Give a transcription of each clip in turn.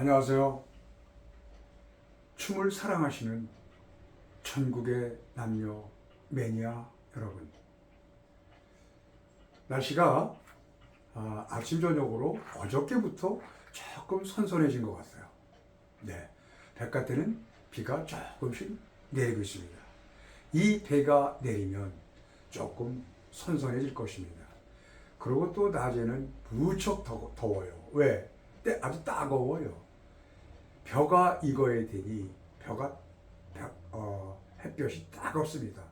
안녕하세요. 춤을 사랑하시는 전국의 남녀 매니아 여러분. 날씨가 아, 아침 저녁으로 어저께부터 조금 선선해진 것 같아요. 네, 백화대는 비가 조금씩 내리고 있습니다. 이 배가 내리면 조금 선선해질 것입니다. 그리고 또 낮에는 무척 더, 더워요. 왜? 때 아주 따가워요. 벼가 익어야 되니 벼가 벼- 어, 햇볕이 따갑습니다.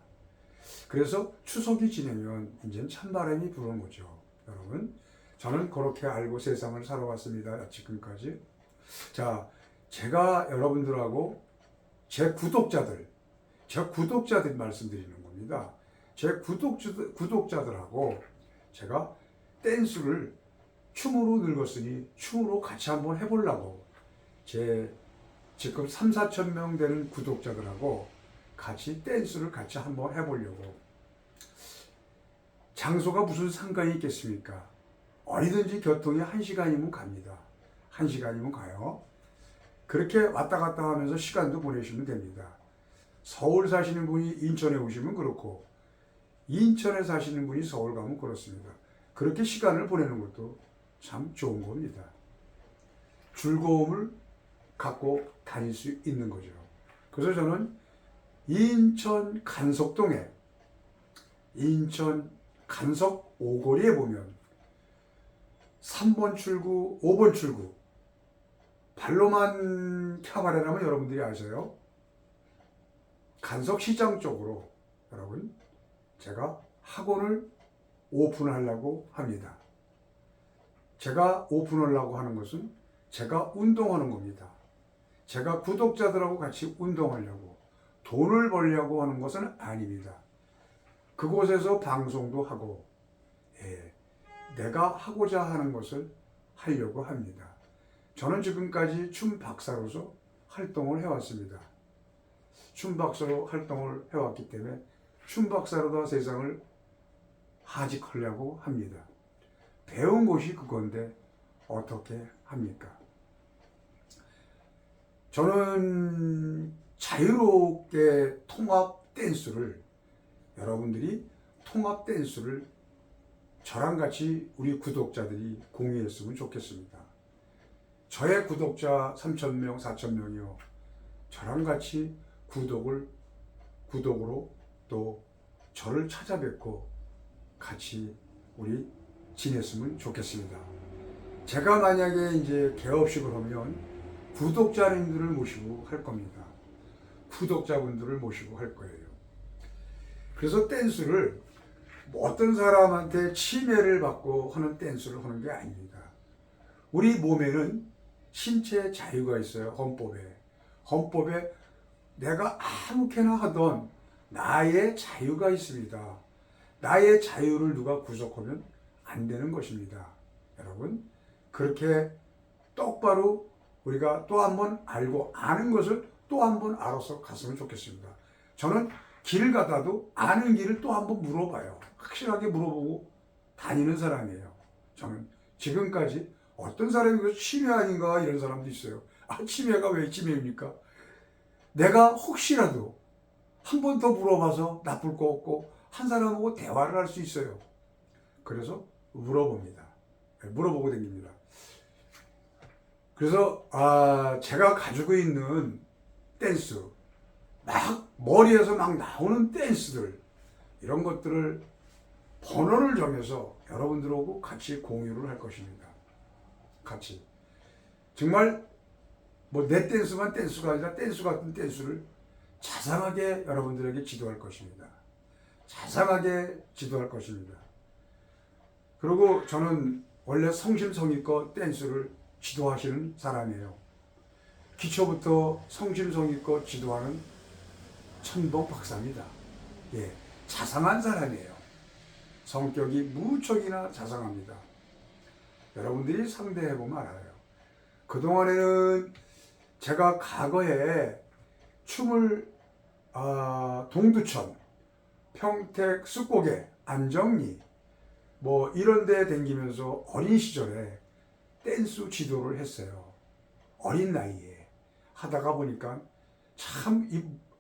그래서 추석이 지나면 이제는 찬바람이 부는 거죠. 여러분, 저는 그렇게 알고 세상을 살아왔습니다. 지금까지. 자, 제가 여러분들하고 제 구독자들, 제 구독자들 말씀드리는 겁니다. 제 구독자들, 구독자들하고 제가 댄스를 춤으로 늙었으니 춤으로 같이 한번 해보려고 제 지금 3, 4천 명 되는 구독자들하고 같이 댄스를 같이 한번 해보려고 장소가 무슨 상관이 있겠습니까? 어디든지 교통이 한시간이면 갑니다. 한시간이면 가요. 그렇게 왔다 갔다 하면서 시간도 보내시면 됩니다. 서울 사시는 분이 인천에 오시면 그렇고 인천에 사시는 분이 서울 가면 그렇습니다. 그렇게 시간을 보내는 것도 참 좋은 겁니다. 즐거움을 갖고 다닐 수 있는 거죠. 그래서 저는 인천 간석동에 인천 간석 오거리에 보면 3번 출구, 5번 출구 발로만 캬바레라면 여러분들이 아세요. 간석시장 쪽으로 여러분 제가 학원을 오픈하려고 합니다. 제가 오픈하려고 하는 것은 제가 운동하는 겁니다. 제가 구독자들하고 같이 운동하려고 돈을 벌려고 하는 것은 아닙니다. 그곳에서 방송도 하고 예, 내가 하고자 하는 것을 하려고 합니다. 저는 지금까지 춤 박사로서 활동을 해왔습니다. 춤 박사로 활동을 해왔기 때문에 춤 박사로다 세상을 하직하려고 합니다. 배운 곳이 그건데 어떻게 합니까? 저는 자유롭게 통합 댄스를 여러분들이 통합 댄스를 저랑 같이 우리 구독자들이 공유했으면 좋겠습니다. 저의 구독자 3,000명, 4,000명이요. 저랑 같이 구독을, 구독으로 또 저를 찾아뵙고 같이 우리 지냈으면 좋겠습니다. 제가 만약에 이제 개업식을 하면 구독자님들을 모시고 할 겁니다. 구독자분들을 모시고 할 거예요. 그래서 댄스를 뭐 어떤 사람한테 침해를 받고 하는 댄스를 하는 게 아닙니다. 우리 몸에는 신체 자유가 있어요. 헌법에. 헌법에 내가 아무렇게나 하던 나의 자유가 있습니다. 나의 자유를 누가 구속하면 안 되는 것입니다. 여러분, 그렇게 똑바로 우리가 또 한 번 알고 아는 것을 또 한 번 알아서 갔으면 좋겠습니다. 저는 길 가다도 아는 길을 또 한 번 물어봐요. 확실하게 물어보고 다니는 사람이에요. 저는 지금까지 어떤 사람이 그 치매 아닌가 이런 사람도 있어요. 아, 치매가 왜 치매입니까? 내가 혹시라도 한 번 더 물어봐서 나쁠 거 없고 한 사람하고 대화를 할 수 있어요. 그래서 물어봅니다. 네, 물어보고 다닙니다. 그래서 아, 제가 가지고 있는 댄스 막 머리에서 막 나오는 댄스들 이런 것들을 번호를 정해서 여러분들하고 같이 공유를 할 것입니다. 같이 정말 뭐 내 댄스만 댄스가 아니라 댄스 같은 댄스를 자상하게 여러분들에게 지도할 것입니다. 자상하게 지도할 것입니다. 그리고 저는 원래 성심성의껏 댄스를 지도하시는 사람이에요. 기초부터 성심성의껏 지도하는 천복 박사입니다. 예, 자상한 사람이에요. 성격이 무척이나 자상합니다. 여러분들이 상대해 보면 알아요. 그동안에는 제가 과거에 춤을 아, 동두천, 평택, 쑥고개, 안정리 뭐 이런 데 댕기면서 어린 시절에 댄스 지도를 했어요. 어린 나이에 하다가 보니까 참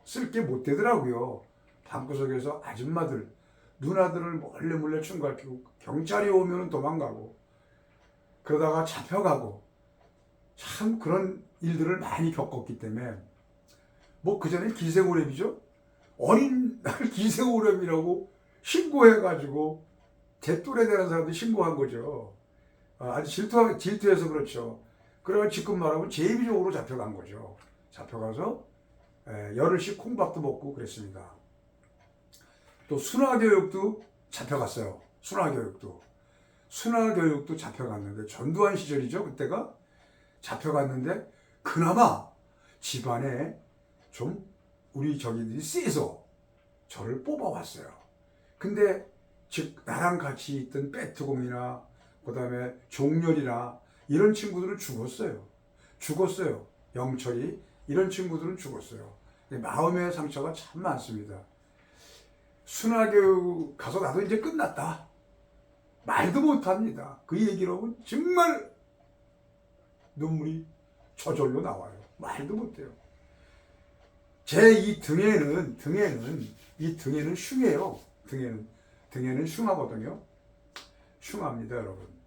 쓸 게 못 되더라고요. 방구석에서 아줌마들, 누나들을 몰래 몰래 춤가르치고 경찰이 오면 도망가고 그러다가 잡혀가고 참 그런 일들을 많이 겪었기 때문에 뭐 그전에 기생오랩이죠. 어린 날 기생오랩이라고 신고해가지고 제 또래 되는 사람들이 신고한 거죠. 아, 아주 질투, 질투해서 그렇죠. 그래가 지금 말하면 제비적으로 잡혀간 거죠. 잡혀가서 에, 열흘씩 콩밥도 먹고 그랬습니다. 또 순화교육도 잡혀갔어요. 순화교육도. 순화교육도 잡혀갔는데 전두환 시절이죠. 그때가 잡혀갔는데 그나마 집안에 좀 우리 저기들이 세서 저를 뽑아왔어요. 근데 즉 나랑 같이 있던 빼트공이나 그 다음에 종렬이나 이런 친구들은 죽었어요. 죽었어요. 영철이 이런 친구들은 죽었어요. 마음의 상처가 참 많습니다. 순화교육 가서 나도 이제 끝났다. 말도 못합니다. 그 얘기로 하면 정말 눈물이 저절로 나와요. 말도 못해요. 제 이 등에는 등에는 이 등에는 흉해요. 등에는 등에는 흉하거든요. 흉합니다, 여러분.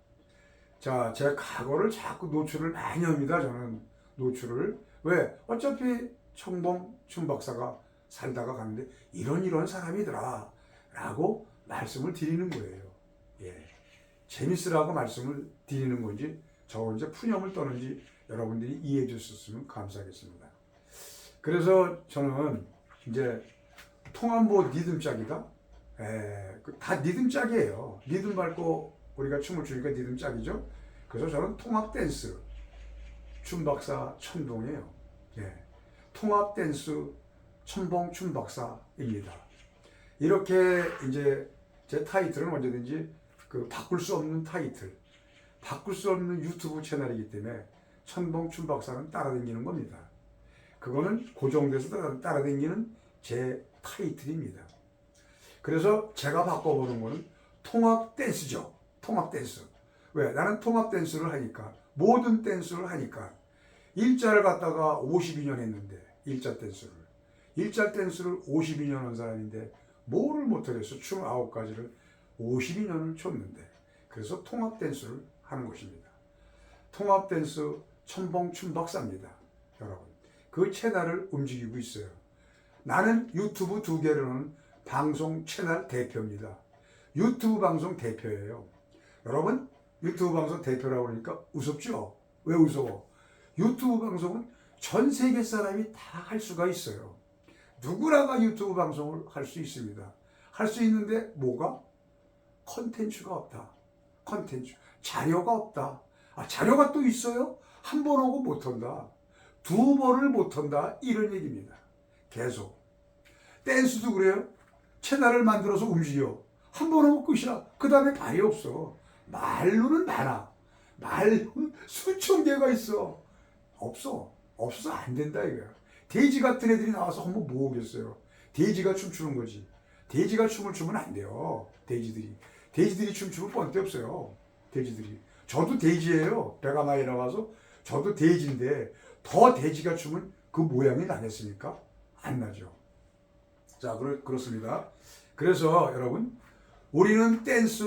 자, 제 과거를 자꾸 노출을 많이 합니다. 저는 노출을 왜? 어차피 청봉 춘 박사가 살다가 가는데 이런 이런 사람이더라 라고 말씀을 드리는 거예요. 예. 재밌으라고 말씀을 드리는 건지 저 이제 푸념을 떠는지 여러분들이 이해해 주셨으면 감사하겠습니다. 그래서 저는 이제 통한보 리듬짝이다. 에, 그다 리듬짝이에요. 리듬 밟고 우리가 춤을 추니까 리듬 짝이죠. 그래서 저는 통합 댄스 춤 박사 천동이에요. 예. 통합 댄스 천봉 춤 박사입니다. 이렇게 이제 제 타이틀은 언제든지 그 바꿀 수 없는 타이틀, 바꿀 수 없는 유튜브 채널이기 때문에 천봉 춤 박사는 따라다니는 겁니다. 그거는 고정돼서 따라- 따라다니는 제 타이틀입니다. 그래서 제가 바꿔보는 거는 통합 댄스죠. 통합 댄스. 왜? 나는 통합 댄스를 하니까 모든 댄스를 하니까 일자를 갖다가 52년 했는데 일자 댄스를 일자 댄스를 52년 한 사람인데 뭐를 못하겠어 춤 9가지를 52년을 췄는데 그래서 통합 댄스를 하는 것입니다. 통합 댄스 천봉 춤 박사입니다. 여러분 그 채널을 움직이고 있어요. 나는 유튜브 두 개로는 방송 채널 대표입니다. 유튜브 방송 대표예요. 여러분 유튜브 방송 대표라고 그러니까 우습죠? 왜 웃어? 유튜브 방송은 전 세계 사람이 다 할 수가 있어요. 누구나가 유튜브 방송을 할 수 있습니다. 할 수 있는데 뭐가? 컨텐츠가 없다. 컨텐츠. 자료가 없다. 아, 자료가 또 있어요? 한 번 오고 못 한다. 두 번을 못 한다. 이런 얘기입니다. 계속. 댄스도 그래요. 채널을 만들어서 움직여. 한번 하고 끝이야. 그 다음에 발이 없어. 말로는 많아. 말로는 수천 개가 있어. 없어. 없어. 안 된다, 이거야. 돼지 같은 애들이 나와서 한번 모으겠어요. 돼지가 춤추는 거지. 돼지가 춤을 추면 안 돼요. 돼지들이. 돼지들이 춤추면 뻔데 없어요. 돼지들이. 저도 돼지예요. 배가 많이 나와서 저도 돼지인데 더 돼지가 추면 그 모양이 나겠습니까? 안 나죠. 자, 그렇, 그렇습니다. 그래서 여러분, 우리는 댄스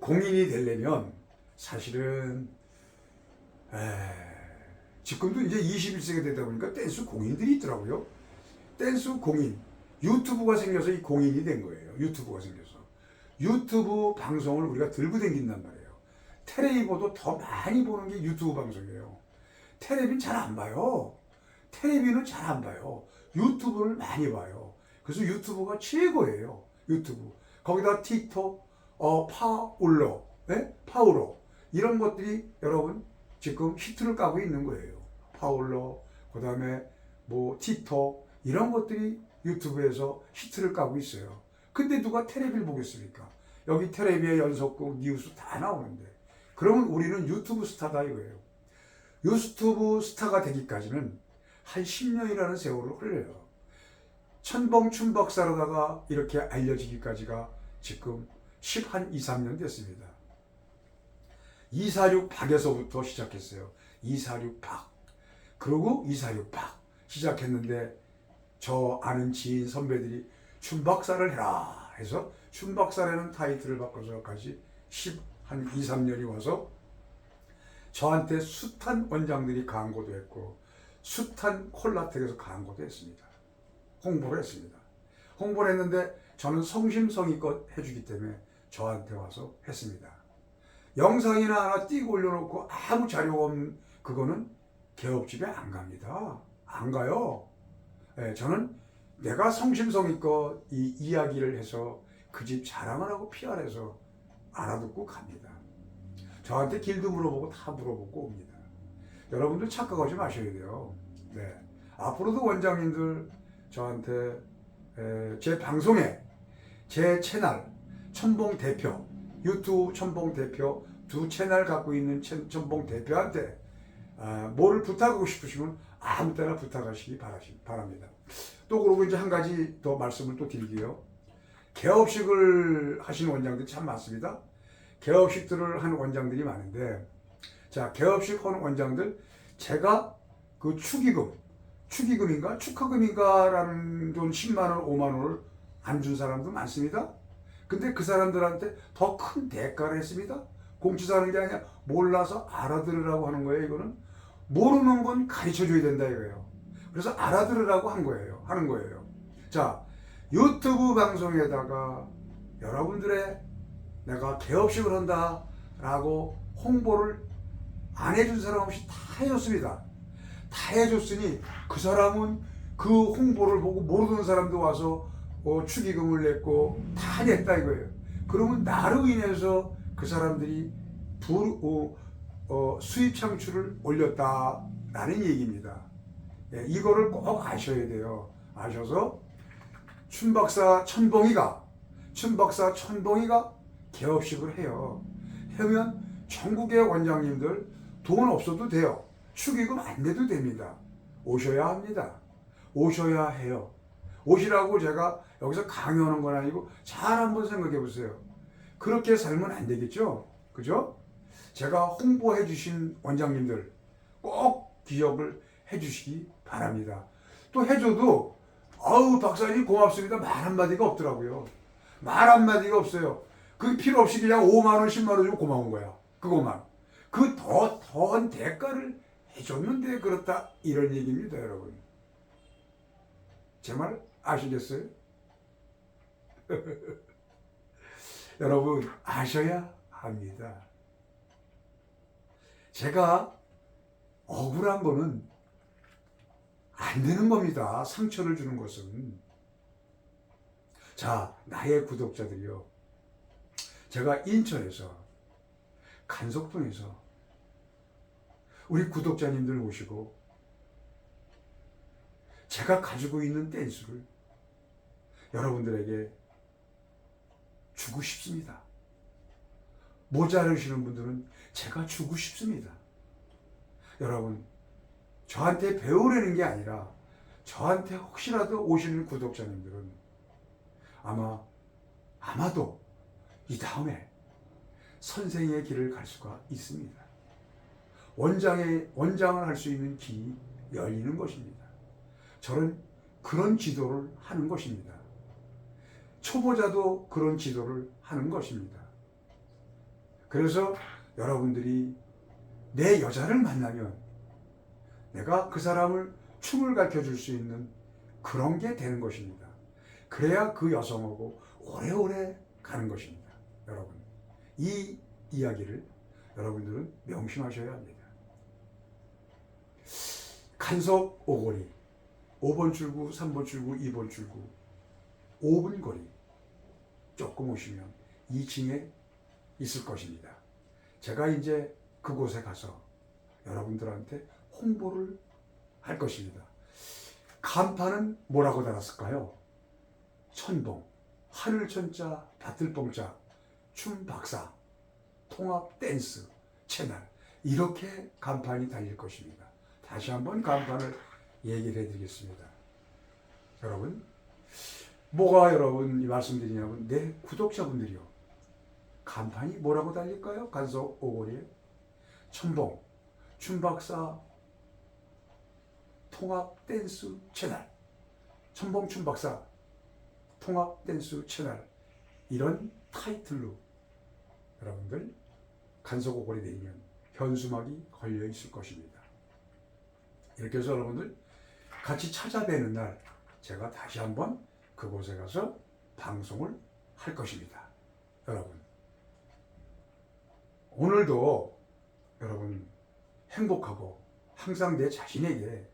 공인이 되려면 사실은 에, 지금도 이제 21세기 되다 보니까 댄스 공인들이 있더라고요. 댄스 공인. 유튜브가 생겨서 이 공인이 된 거예요. 유튜브가 생겨서. 유튜브 방송을 우리가 들고 다닌단 말이에요. 텔레비보다 더 많이 보는 게 유튜브 방송이에요. 텔레비는 잘 안 봐요. 텔레비는 잘 안 봐요. 유튜브를 많이 봐요. 그래서 유튜브가 최고예요. 유튜브. 거기다 틱톡, 어, 파울러, 예? 파우로. 이런 것들이 여러분 지금 히트를 까고 있는 거예요. 파울러, 그 다음에 뭐 틱톡, 이런 것들이 유튜브에서 히트를 까고 있어요. 근데 누가 텔레비를 보겠습니까? 여기 텔레비의 연속극, 뉴스 다 나오는데. 그러면 우리는 유튜브 스타다 이거예요. 유튜브 스타가 되기까지는 한 10년이라는 세월을 흘려요. 천봉춘 박사로다가 이렇게 알려지기까지가 지금 10, 한 2, 3년 됐습니다. 246 박에서부터 시작했어요. 246 박. 그러고 이사육박 시작했는데 저 아는 지인 선배들이 춘박사를 해라 해서 춘박사라는 타이틀을 바꿔서까지 10, 한 2, 3년이 와서 저한테 숱한 원장들이 광고도 했고 숱한 콜라텍에서 광고도 했습니다. 홍보를 했습니다. 홍보를 했는데 저는 성심성의껏 해주기 때문에 저한테 와서 했습니다. 영상이나 하나 띄고 올려놓고 아무 자료가 없는 그거는 개업집에 안 갑니다. 안 가요. 예, 저는 내가 성심성의껏 이 이야기를 해서 그 집 자랑을 하고 PR해서 알아듣고 갑니다. 저한테 길도 물어보고 다 물어보고 옵니다. 여러분들 착각하지 마셔야 돼요. 네. 앞으로도 원장님들 저한테 에, 제 방송에 제 채널 천봉 대표 유튜브 천봉 대표 두 채널 갖고 있는 천- 천봉 대표한테 아, 뭐를 부탁하고 싶으시면 아무 때나 부탁하시기 바라시- 바랍니다. 또 그러고 이제 한 가지 더 말씀을 또 드리게요. 개업식을 하시는 원장들이 참 많습니다. 개업식들을 하는 원장들이 많은데 자 개업식 하는 원장들 제가 그 축의금 축의금인가 축하금인가라는 돈 10만 원 5만 원을 안 준 사람도 많습니다. 근데 그 사람들한테 더 큰 대가를 했습니다. 공치사는 게 아니라 몰라서 알아들으라고 하는 거예요. 이거는 모르는 건 가르쳐 줘야 된다 이거예요. 그래서 알아들으라고 한 거예요. 하는 거예요. 자 유튜브 방송에다가 여러분들의 내가 개업식을 한다라고 홍보를 안 해준 사람 없이 다 해줬습니다. 다 해줬으니 그 사람은 그 홍보를 보고 모르는 사람도 와서 어, 축의금을 냈고 다 냈다 이거예요. 그러면 나로 인해서 그 사람들이 부, 어, 어, 수입 창출을 올렸다라는 얘기입니다. 예, 이거를 꼭 아셔야 돼요. 아셔서 춘박사 천봉이가 춘박사 천봉이가 개업식을 해요. 하면 전국의 원장님들 돈 없어도 돼요. 축의금 안 내도 됩니다. 오셔야 합니다. 오셔야 해요. 오시라고 제가 여기서 강요하는 건 아니고 잘 한번 생각해 보세요. 그렇게 살면 안 되겠죠? 그죠? 제가 홍보해 주신 원장님들 꼭 기억을 해 주시기 바랍니다. 또 해줘도 아우 박사님 고맙습니다. 말 한마디가 없더라고요. 말 한마디가 없어요. 그 필요 없이 그냥 5만 원, 10만 원 주고 고마운 거야. 그것만. 그 더, 더한 대가를 해줬는데 그렇다. 이런 얘기입니다, 여러분. 제 말 아시겠어요? 여러분, 아셔야 합니다. 제가 억울한 거는 안 되는 겁니다. 상처를 주는 것은. 자, 나의 구독자들이요. 제가 인천에서, 간석동에서 우리 구독자님들 모시고 제가 가지고 있는 댄스를 여러분들에게 주고 싶습니다. 모자르시는 분들은 제가 주고 싶습니다. 여러분, 저한테 배우려는 게 아니라 저한테 혹시라도 오시는 구독자님들은 아마 아마도 이 다음에 선생의 길을 갈 수가 있습니다. 원장의 원장을 할 수 있는 길이 열리는 것입니다. 저는 그런 지도를 하는 것입니다. 초보자도 그런 지도를 하는 것입니다. 그래서 여러분들이 내 여자를 만나면 내가 그 사람을 춤을 가르쳐 줄 수 있는 그런 게 되는 것입니다. 그래야 그 여성하고 오래오래 가는 것입니다. 여러분. 이 이야기를 여러분들은 명심하셔야 합니다. 간석 오거리, 5번 출구, 3번 출구, 2번 출구, 5분 거리 조금 오시면 2층에 있을 것입니다. 제가 이제 그곳에 가서 여러분들한테 홍보를 할 것입니다. 간판은 뭐라고 달았을까요? 천봉, 하늘천자, 밭들봉자, 춤박사, 통합 댄스 채널 이렇게 간판이 달릴 것입니다. 다시 한번 간판을 얘기를 해드리겠습니다. 여러분, 뭐가 여러분 이 말씀드리냐면 내 구독자분들이요. 간판이 뭐라고 달릴까요? 간석 오고리에 천봉, 춤박사, 통합 댄스 채널 천봉 춘 박사 통합 댄스 채널 이런 타이틀로 여러분들 간소고골이 내리면 현수막이 걸려 있을 것입니다. 이렇게 해서 여러분들 같이 찾아뵈는 날 제가 다시 한번 그곳에 가서 방송을 할 것입니다. 여러분. 오늘도 여러분 행복하고 항상 내 자신에게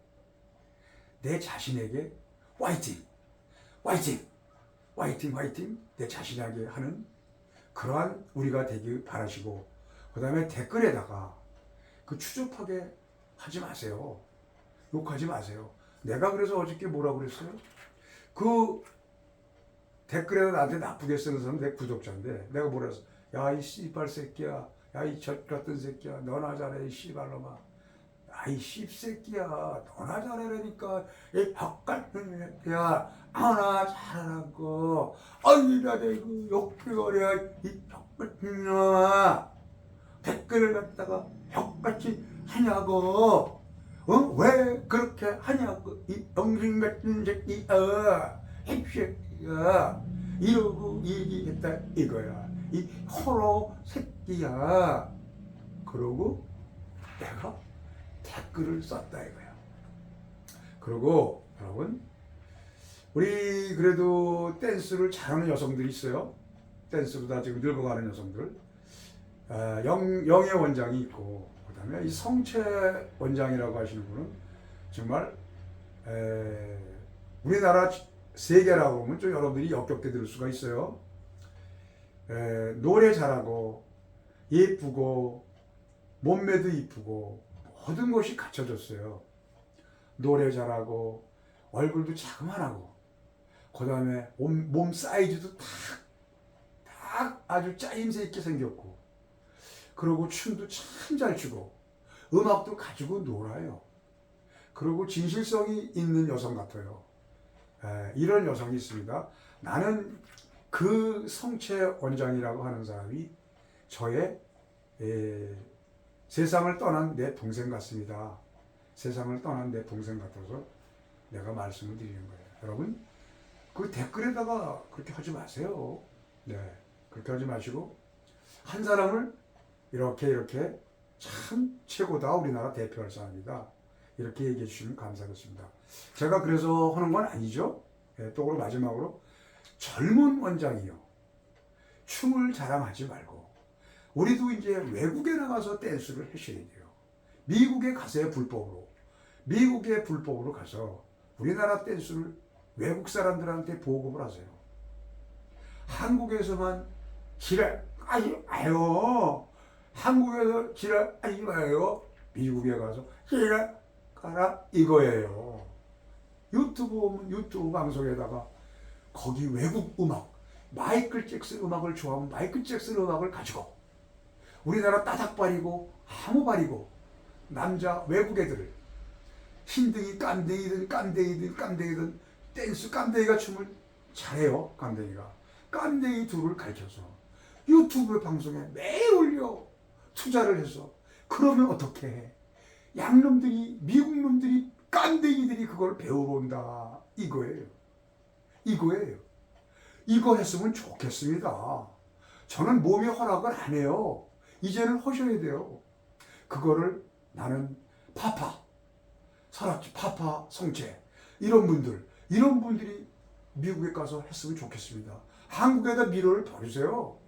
내 자신에게 화이팅! 화이팅! 화이팅 화이팅! 내 자신에게 하는 그러한 우리가 되길 바라시고 그 다음에 댓글에다가 그 추접하게 하지 마세요. 욕하지 마세요. 내가 그래서 어저께 뭐라고 그랬어요? 그 댓글에다 나한테 나쁘게 쓰는 사람 내 구독자인데 내가 뭐라 했어 야이 씨발 새끼야. 야 이 젖 같은 새끼야. 너나 잘해 이 씨발놈아. 아이 씹새끼야. 너나 잘하라니까. 이 벽같은 새끼야. 아나 잘하라고. 아이 나내 그 욕해거려. 이 벽같은 놈아. 댓글을 갖다가 벽같이 하냐고. 어? 왜 그렇게 하냐고. 이 병신 같은 새끼야. 힙새끼 야 이러고 얘기했다 이거야 이 호로 새끼야 그러고 내가 댓글을 썼다 이거야. 그리고 여러분 우리 그래도 댄스를 잘하는 여성들이 있어요. 댄스로 다 지금 늙어가는 여성들. 아, 영, 영예 원장이 있고 그다음에 이 성채 원장이라고 하시는 분은 정말 에, 우리나라 세계라고 보면 좀 여러분들이 역겹게 들을 수가 있어요. 에, 노래 잘하고 예쁘고 몸매도 이쁘고 모든 것이 갖춰졌어요. 노래 잘하고 얼굴도 자그만하고 그 다음에 몸, 몸 사이즈도 딱, 딱 아주 짜임새 있게 생겼고 그리고 춤도 참 잘 추고 음악도 가지고 놀아요. 그리고 진실성이 있는 여성 같아요. 에, 이런 여성이 있습니다. 나는 그 성채 원장이라고 하는 사람이 저의 에, 세상을 떠난 내 동생 같습니다. 세상을 떠난 내 동생 같아서 내가 말씀을 드리는 거예요. 여러분, 그 댓글에다가 그렇게 하지 마세요. 네. 그렇게 하지 마시고, 한 사람을 이렇게, 이렇게 참 최고다. 우리나라 대표할 사람이다. 이렇게 얘기해 주시면 감사하겠습니다. 제가 그래서 하는 건 아니죠. 예, 또 그리고 마지막으로 젊은 원장이요. 춤을 자랑하지 말고, 우리도 이제 외국에 나가서 댄스를 하셔야 돼요. 미국에 가세요, 불법으로. 미국에 불법으로 가서 우리나라 댄스를 외국 사람들한테 보급을 하세요. 한국에서만 지랄, 아이, 아유, 한국에서 지랄, 하지 마요. 미국에 가서 지랄, 가라, 이거예요. 유튜브 보면 유튜브 방송에다가 거기 외국 음악, 마이클 잭슨 음악을 좋아하면 마이클 잭슨 음악을 가지고 우리나라 따닥발이고 하모발이고 남자 외국 애들을 흰둥이 깐댕이든 깐댕이든 깐댕이든 댄스 깐댕이가 춤을 잘해요 깐댕이가 깐댕이 둘을 가르쳐서 유튜브 방송에 매일 올려 투자를 해서 그러면 어떻게 해 양놈들이 미국 놈들이 깐댕이들이 그걸 배우러 온다 이거예요 이거예요 이거 했으면 좋겠습니다 저는 몸의 허락을 안 해요 이제는 하셔야 돼요. 그거를 나는 파파, 설악지 파파 성체 이런 분들 이런 분들이 미국에 가서 했으면 좋겠습니다. 한국에다 미로를 버리세요.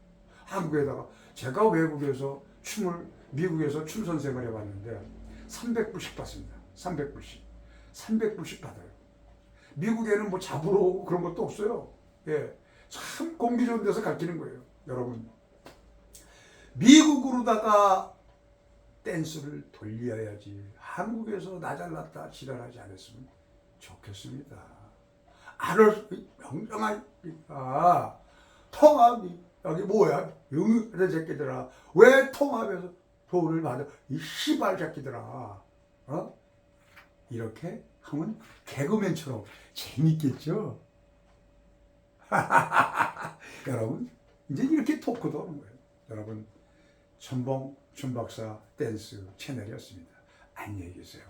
한국에다가 제가 외국에서 춤을 미국에서 춤 선생을 해봤는데 300불씩 받습니다. 300불씩. 300불씩 받아요. 미국에는 뭐 잡으러 오고 그런 것도 없어요. 예. 참 공기 좋은 데서 가르치는 거예요. 여러분. 미국으로다가 댄스를 돌려야지 한국에서 나 잘났다 지랄하지 않았으면 좋겠습니다. 알을 명령하니까 통합이 여기 뭐야 영유의 새끼들아 왜 통합에서 돈을 받아. 이 씨발 새끼들아. 어? 이렇게 하면 개그맨처럼 재밌겠죠? 여러분 이제 이렇게 토크도 하는 거예요. 여러분 천봉 춘박사 댄스 채널이었습니다. 안녕히 계세요.